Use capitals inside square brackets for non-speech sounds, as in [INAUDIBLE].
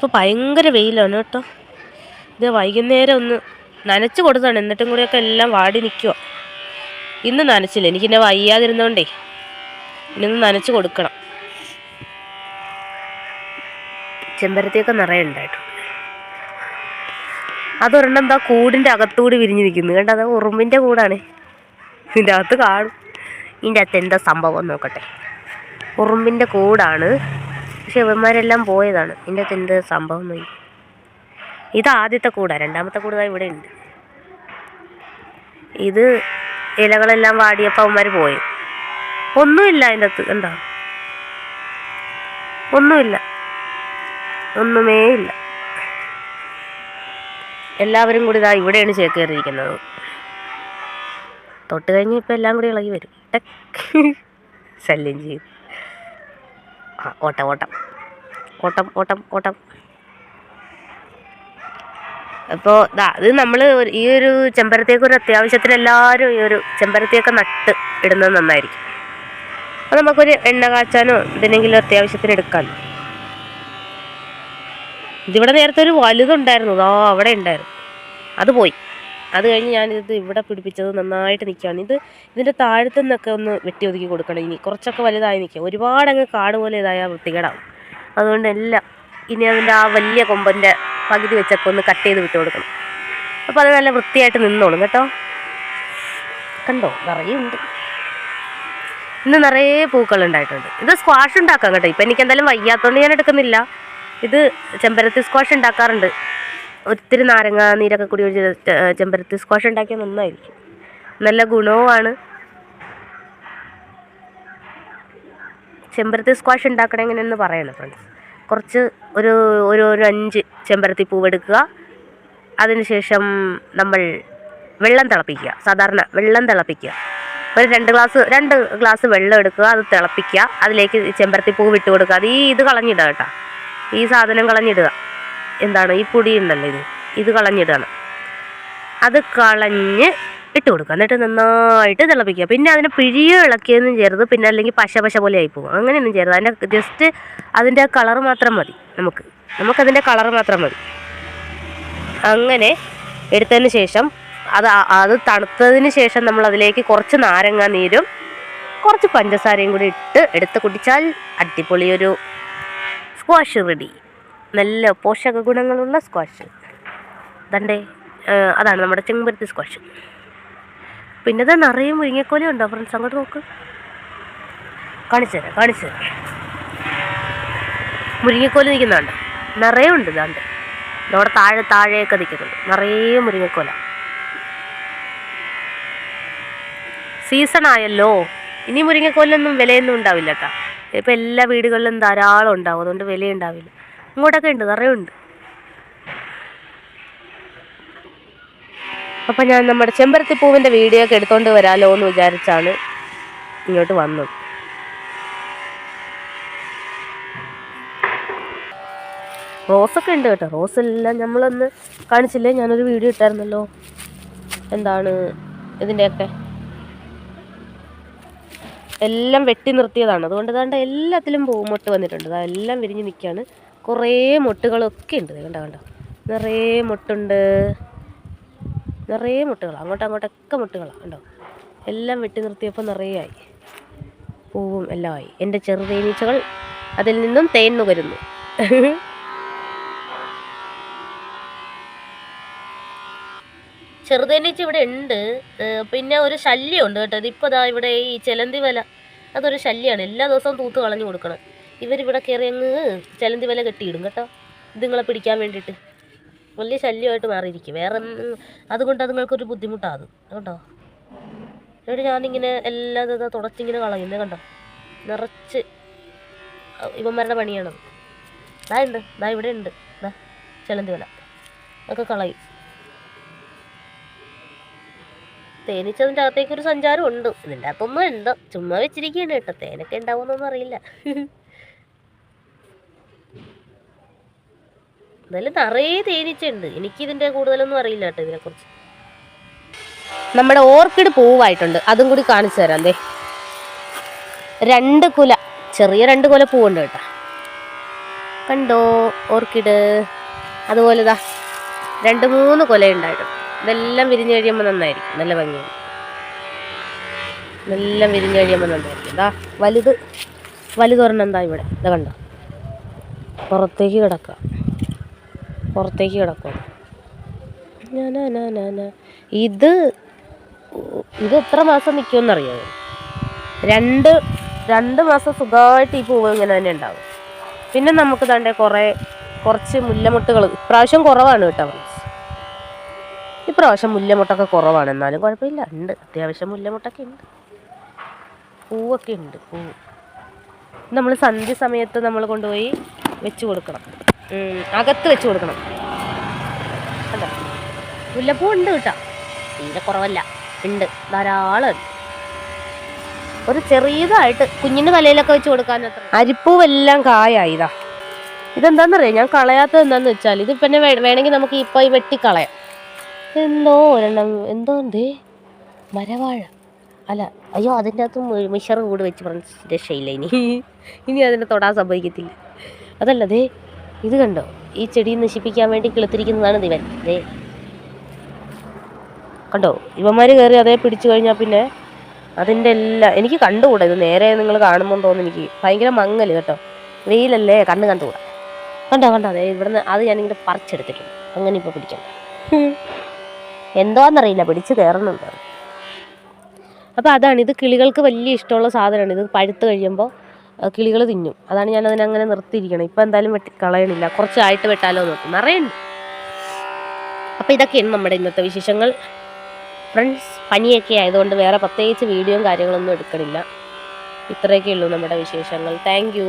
ഇപ്പോൾ ഭയങ്കര വെയിലാണ് കേട്ടോ. ഇത് വൈകുന്നേരം ഒന്ന് നനച്ച് കൊടുത്താണ്. എന്നിട്ടും കൂടിയൊക്കെ എല്ലാം വാടി നിൽക്കുക ഇന്ന് നനച്ചില്ല. എനിക്കിന്നെ വയ്യാതിരുന്നോണ്ടേ ഇന്നൊന്ന് നനച്ച് കൊടുക്കണം. ചെമ്പരത്തിയൊക്കെ നിറയെ ഉണ്ടായിട്ടുണ്ട്. അതൊരെണ്ണം എന്താ കൂടിന്റെ അകത്തുകൂടി വിരിഞ്ഞു നിൽക്കുന്നു കണ്ട? അത് ഉറുമ്പിന്റെ കൂടാണ്. ഇതിന്റെ അകത്ത് കാണും. ഇതിന്റെ അകത്ത് എന്താ സംഭവം നോക്കട്ടെ. ഉറുമ്പിന്റെ കൂടാണ് പക്ഷെ ഇവന്മാരെല്ലാം പോയതാണ്. ഇതിന്റെ അകത്ത് എന്ത് സംഭവം? നോക്കി ഇത് ആദ്യത്തെ കൂട. രണ്ടാമത്തെ കൂട് ഇവിടെ ഉണ്ട്. ഇത് ഇലകളെല്ലാം വാടിയപ്പോൾ അവന്മാർ പോയി. ഒന്നുമില്ല അതിന്റെ അകത്ത് എന്താ ഒന്നുമില്ല. ഒന്നുമേ ഇല്ല. എല്ലാവരും കൂടി ഇതാ ഇവിടെയാണ് ചേക്കേറിയിരിക്കുന്നത് തൊട്ട് കഴിഞ്ഞ് ഇപ്പം എല്ലാം കൂടി ഇളകി വരും. ശല്യം ചെയ്യും. ആ ഓട്ടം ഓട്ടം. ഓട്ടം ഓട്ടം ഓട്ടം. അപ്പോൾ അത് നമ്മൾ ഈ ഒരു ചെമ്പരത്തിയൊക്കെ ഒരു അത്യാവശ്യത്തിന് എല്ലാവരും ഈ ഒരു ചെമ്പരത്തിയൊക്കെ നട്ട് ഇടുന്നത് നന്നായിരിക്കും. അപ്പോൾ നമുക്കൊരു എണ്ണ കാച്ചാനോ എന്തിനെങ്കിലും അത്യാവശ്യത്തിന് എടുക്കാമല്ലോ ഇതിവിടെ നേരത്തെ ഒരു വലുതുണ്ടായിരുന്നു. ഇതാ അവിടെ ഉണ്ടായിരുന്നു. അത് പോയി. അത് കഴിഞ്ഞ് ഞാനിത് ഇവിടെ പിടിപ്പിച്ചത് നന്നായിട്ട് നിൽക്കുകയാണ്. ഇത് ഇതിന്റെ താഴത്തു നിന്നൊക്കെ ഒന്ന് വെട്ടി ഒതുക്കി കൊടുക്കണം. ഇനി കുറച്ചൊക്കെ വലുതായി നിൽക്കുക ഒരുപാട് അങ്ങ് കാട് പോലെ ഇതായാൽ വൃത്തികേടാവും. അതുകൊണ്ട് എല്ലാം ഇനി അതിന്റെ ആ വലിയ കൊമ്പന്റെ പകുതി വെച്ചൊക്കെ ഒന്ന് കട്ട് ചെയ്ത് വിട്ട് കൊടുക്കണം. അപ്പോൾ അത് നല്ല വൃത്തിയായിട്ട് നിന്നോളും കേട്ടോ. കണ്ടോ? നിറയെ ഉണ്ട്. ഇന്ന് നിറയെ പൂക്കൾ ഉണ്ടായിട്ടുണ്ട്. ഇത് സ്ക്വാഷ് ഉണ്ടാക്കാം കേട്ടോ. ഇപ്പം എനിക്ക് എന്തായാലും വയ്യാത്തതുകൊണ്ട് ഞാൻ എടുക്കുന്നില്ല. ഇത് ചെമ്പരത്തി സ്ക്വാഷ് ഉണ്ടാക്കാറുണ്ട്. ഒത്തിരി നാരങ്ങ നീരൊക്കെ കൂടി ചെമ്പരത്തി സ്ക്വാഷ് ഉണ്ടാക്കിയാൽ നന്നായിരിക്കും. നല്ല ഗുണവുമാണ്. ചെമ്പരത്തി സ്ക്വാഷ് ഉണ്ടാക്കണം എങ്ങനെയെന്ന് പറയണം ഫ്രണ്ട്സ് കുറച്ച് ഒരു ഒരു ഒരു അഞ്ച് ചെമ്പരത്തി പൂവെടുക്കുക അതിനുശേഷം നമ്മൾ വെള്ളം തിളപ്പിക്കുക. സാധാരണ വെള്ളം തിളപ്പിക്കുക. ഒരു രണ്ട് ഗ്ലാസ് രണ്ട് ഗ്ലാസ് വെള്ളം എടുക്കുക അത് തിളപ്പിക്കുക. അതിലേക്ക് ചെമ്പരത്തി പൂവ് ഇട്ട് കൊടുക്കുക. അത് ഈ ഇത് കളഞ്ഞിടുക കേട്ടോ. ഈ സാധനം കളഞ്ഞിടുക. എന്താണ്? ഈ പൊടി ഉണ്ടല്ലോ ഇത്. ഇത് കളഞ്ഞിടുകയാണ്. അത് കളഞ്ഞ് ഇട്ട് കൊടുക്കുക. എന്നിട്ട് നന്നായിട്ട് തിളപ്പിക്കുക. പിന്നെ അതിനെ പിഴിയ ഇളക്കിയൊന്നും ചേർത്ത് പിന്നെ അല്ലെങ്കിൽ പശ പശ പോലെ ആയി പോകും. അങ്ങനെയൊന്നും ചേർത്ത് അതിന്റെ ജസ്റ്റ് അതിന്റെ കളർ മാത്രം മതി നമുക്ക്. നമുക്കതിന്റെ കളർ മാത്രം മതി. അങ്ങനെ എടുത്തതിന് ശേഷം അത് അത് തണുത്തതിന് ശേഷം നമ്മൾ അതിലേക്ക് കുറച്ച് നാരങ്ങ നീരും കുറച്ച് പഞ്ചസാരയും കൂടി ഇട്ട് എടുത്ത് കുടിച്ചാൽ അടിപൊളി ഒരു സ്ക്വാഷ് റെഡി നല്ല പോഷക ഗുണങ്ങളുള്ള സ്ക്വാഷ് തണ്ടേ അതാണ് നമ്മുടെ ചെമ്പരത്തി സ്ക്വാഷ് പിന്നെ ഇത് നിറയെ മുരിങ്ങക്കോല ഉണ്ടോ? ഫ്രണ്ട്സ് അങ്ങോട്ട് നോക്ക്. കാണിച്ചു തരാം കാണിച്ചു തരാം മുരിങ്ങക്കോല നിൽക്കുന്നുണ്ട് നിറയെ ഉണ്ട് ഇതാണ്ട് നമ്മുടെ താഴെ താഴെയൊക്കെ നിൽക്കുന്നുണ്ട്. നിറയെ മുരിങ്ങക്കോല. സീസൺ ആയല്ലോ. ഇനി മുരിങ്ങക്കോലൊന്നും വിലയൊന്നും ഉണ്ടാവില്ല കേട്ടോ. ഇപ്പം എല്ലാ വീടുകളിലും ധാരാളം ഉണ്ടാവും. അതുകൊണ്ട് വില ഉണ്ടാവില്ല ഇങ്ങോട്ടൊക്കെ ഉണ്ട് നിറയെ അപ്പം ഞാൻ നമ്മുടെ ചെമ്പരത്തി പൂവിന്റെ വീഡിയോ ഒക്കെ എടുത്തുകൊണ്ട് വരാമല്ലോ എന്ന് വിചാരിച്ചാണ് ഇങ്ങോട്ട് വന്നത്. റോസൊക്കെ ഉണ്ട് കേട്ടോ. റോസ് എല്ലാം നമ്മളൊന്ന് കാണിച്ചില്ലേ? ഞാനൊരു വീഡിയോ ഇട്ടായിരുന്നല്ലോ. എന്താണ് ഇതിന്റെയൊക്കെ എല്ലാം വെട്ടി നിർത്തിയതാണ്. അതുകൊണ്ട് കണ്ട എല്ലാത്തിലും പൂ മൊട്ട് വന്നിട്ടുണ്ട് എല്ലാം വിരിഞ്ഞ് നിൽക്കുകയാണ് കുറേ മൊട്ടുകളൊക്കെ ഉണ്ട്. കണ്ടോ കണ്ടോ? നിറയെ മൊട്ടുണ്ട്. നിറയെ മുട്ടുകളാണ് അങ്ങോട്ടും അങ്ങോട്ടൊക്കെ മുട്ടുകളാണ് കണ്ടോ? എല്ലാം വെട്ടി നിർത്തിയപ്പോൾ നിറയെ ആയി പൂവും എല്ലാം ആയി. എന്റെ ചെറുതേനീച്ചകൾ അതിൽ നിന്നും തേൻ നുകരുന്നു. ചെറുതേനീച്ച ഇവിടെ ഉണ്ട്. പിന്നെ ഒരു ശല്യമുണ്ട് കേട്ടോ. ഇതിപ്പോൾ ദാ ഇവിടെ ഈ ചെലന്തി വല. അതൊരു ശല്യമാണ് എല്ലാ ദിവസവും തൂത്ത് കളഞ്ഞു കൊടുക്കണം. ഇവരിവിടെ കയറി അങ്ങ് ചെലന്തി വല കെട്ടിയിടും കേട്ടോ. ഇതുങ്ങളെ പിടിക്കാൻ വേണ്ടിയിട്ട്. വലിയ ശല്യമായിട്ട് മാറിയിരിക്കും. വേറെ അതുകൊണ്ട് അതുങ്ങൾക്കൊരു ബുദ്ധിമുട്ടാണ്. അത് കേട്ടോ എന്നിട്ട് ഞാനിങ്ങനെ എല്ലാം ഇതാ തുടച്ചിങ്ങനെ കളയുന്നത് കണ്ടോ? നിറച്ച് ഇവന്മാരുടെ പണിയാണത് ദാ ഉണ്ട് ദാ ഇവിടെ ഉണ്ട് ദാ ചെലന്തി വല ഒക്കെ കളയും. തേനീച്ചതിന്റെ അകത്തേക്കൊരു സഞ്ചാരം ഉണ്ട് ഇതിന്റെ അകത്തൊന്നും എന്താ ചുമ്മാ വെച്ചിരിക്കുകയാണ് കേട്ടോ. തേനൊക്കെ ഉണ്ടാവുമെന്നൊന്നും അറിയില്ല. [LAUGHS] എന്തായാലും നിറയെ തേനീച്ചയുണ്ട്. എനിക്കിതിന്റെ കൂടുതലൊന്നും അറിയില്ല കേട്ടോ ഇതിനെക്കുറിച്ച്. നമ്മുടെ ഓർക്കിഡ് പൂവായിട്ടുണ്ട്. അതും കൂടി കാണിച്ചു തരാം ദേ. രണ്ട് കുല ചെറിയ രണ്ട് കുല പൂവുണ്ട് കേട്ടോ. കണ്ടോ ഓർക്കിഡ്? അതുപോലെ ഇതാ രണ്ട് മൂന്ന് കൊലയുണ്ടായിട്ടുണ്ട് ഇതെല്ലാം വിരിഞ്ഞു കഴിയുമ്പോൾ നന്നായിരിക്കും. നല്ല ഭംഗിയാണ്. എല്ലാം വിരിഞ്ഞു കഴിയുമ്പോൾ നന്നായിരിക്കും. ഇതാ വലുത് വലുതൊരെണ്ണം എന്താ ഇവിടെ? ഇതാ കണ്ടോ. പുറത്തേക്ക് കിടക്കുക. പുറത്തേക്ക് കിടക്കും. ഇത് ഇത് എത്ര മാസം നിൽക്കുമെന്നറിയാമോ രണ്ട് രണ്ട് മാസം സുഖമായിട്ട് ഈ പൂവ് ഇങ്ങനെ തന്നെ ഉണ്ടാവും. പിന്നെ നമുക്ക് തണ്ടേ കുറേ കുറച്ച് മുല്ലമുട്ടുകൾ ഇപ്രാവശ്യം കുറവാണ് കേട്ടോ. ഇപ്രാവശ്യം മുല്ലമുട്ടൊക്കെ കുറവാണ്. എന്നാലും കുഴപ്പമില്ല. ഉണ്ട്. അത്യാവശ്യം മുല്ലമുട്ടൊക്കെ ഉണ്ട്. പൂവൊക്കെ ഉണ്ട്. പൂ നമ്മൾ സന്ധ്യ സമയത്ത് നമ്മൾ കൊണ്ടുപോയി വെച്ച് കൊടുക്കണം. അകത്ത് വെച്ച് കൊടുക്കണം. കണ്ടോ? മുല്ലപ്പൂ ഉണ്ട് കേട്ടോ. തീരെ കുറവല്ല. ഉണ്ട്. ധാരാളം ഒരു ചെറിയതായിട്ട് കുഞ്ഞിന്റെ തലയിലൊക്കെ വെച്ച് കൊടുക്കാൻ അരിപ്പൂവെല്ലാം കായായി ഇതാ. ഇതെന്താണെന്നറിയാം ഞാൻ കളയാത്തത് എന്താന്ന് വെച്ചാൽ ഇത് പിന്നെ വേണമെങ്കിൽ നമുക്ക് ഇപ്പോൾ ഈ വെട്ടിക്കളയാം. എന്തോ ഒരെണ്ണം എന്തോ എന്തേ? മരവാഴ. അല്ല അയ്യോ അതിന്റെ അകത്ത് മിഷർ കൂടി വെച്ച് പറഞ്ഞ രക്ഷയില്ല ഇനി. ഇനി അതിനെ തൊടാൻ സംഭവിക്കത്തില്ല. അതല്ല ദേ ഇത് കണ്ടോ? ഈ ചെടി നശിപ്പിക്കാൻ വേണ്ടി കിളുത്തിരിക്കുന്നതാണ് ദിവൻ ദേ. കണ്ടോ? ഇവന്മാർ കയറി അതേ പിടിച്ചു കഴിഞ്ഞാൽ പിന്നെ അതിന്റെ എല്ലാം എനിക്ക് കണ്ടുകൂടാ ഇത് നേരെ നിങ്ങൾ കാണുമ്പോൾ തോന്നുന്നു എനിക്ക്. ഭയങ്കര മങ്ങൽ കേട്ടോ. വെയിലല്ലേ? കണ്ണ് കണ്ടുകൂടാ. കണ്ടോ കണ്ടോ? അതെ ഇവിടുന്ന് അത് ഞാനിങ്ങനെ പറിച്ചെടുത്തിട്ടുണ്ട്. അങ്ങനെ ഇപ്പോൾ പിടിക്കണം എന്തോന്നറിയില്ല പിടിച്ച് കയറണുണ്ട് അപ്പോൾ അതാണ് ഇത് കിളികൾക്ക് വലിയ ഇഷ്ടമുള്ള സാധനമാണ്. ഇത് പഴുത്ത് കഴിയുമ്പോൾ കിളികൾ തിന്നും. അതാണ് ഞാൻ അതിനങ്ങനെ നിർത്തിയിരിക്കണം. ഇപ്പം എന്തായാലും വെട്ടി കളയണില്ല. കുറച്ചായിട്ട് വെട്ടാലോ നോക്കും നിറയുണ്ട്. അപ്പോൾ ഇതൊക്കെയാണ് നമ്മുടെ ഇന്നത്തെ വിശേഷങ്ങൾ. ഫ്രണ്ട്സ് പനിയൊക്കെ ആയതുകൊണ്ട് വേറെ പ്രത്യേകിച്ച് വീഡിയോയും കാര്യങ്ങളൊന്നും എടുക്കണില്ല. ഇത്രയൊക്കെ ഉള്ളൂ നമ്മുടെ വിശേഷങ്ങൾ. താങ്ക്